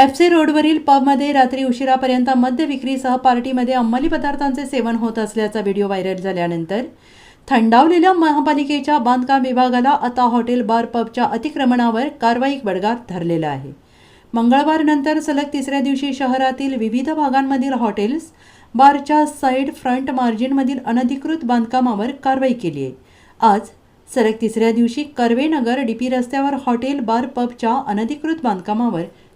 F C रोडवरील पबमध्ये रात्री उशिरापर्यंत मद्य विक्रीसह पार्टीमध्ये अंमली पदार्थांचे सेवन होत असल्याचा व्हिडिओ व्हायरल झाल्यानंतर थंडावलेल्या महापालिकेच्या बांधकाम विभागाला आता हॉटेल बार पबच्या अतिक्रमणावर कारवाई बडगात धरलेला आहे. मंगळवारनंतर सलग तिसऱ्या दिवशी शहरातील विविध भागांमधील हॉटेल्स बारच्या साईड फ्रंट मार्जिनमधील अनधिकृत बांधकामावर कारवाई केली आहे. आज सलग तिसऱ्या दिवशी कर्वेनगर डीपी रस्त्यावर हॉटेल बार पबच्या अनधिकृत बांधकामावर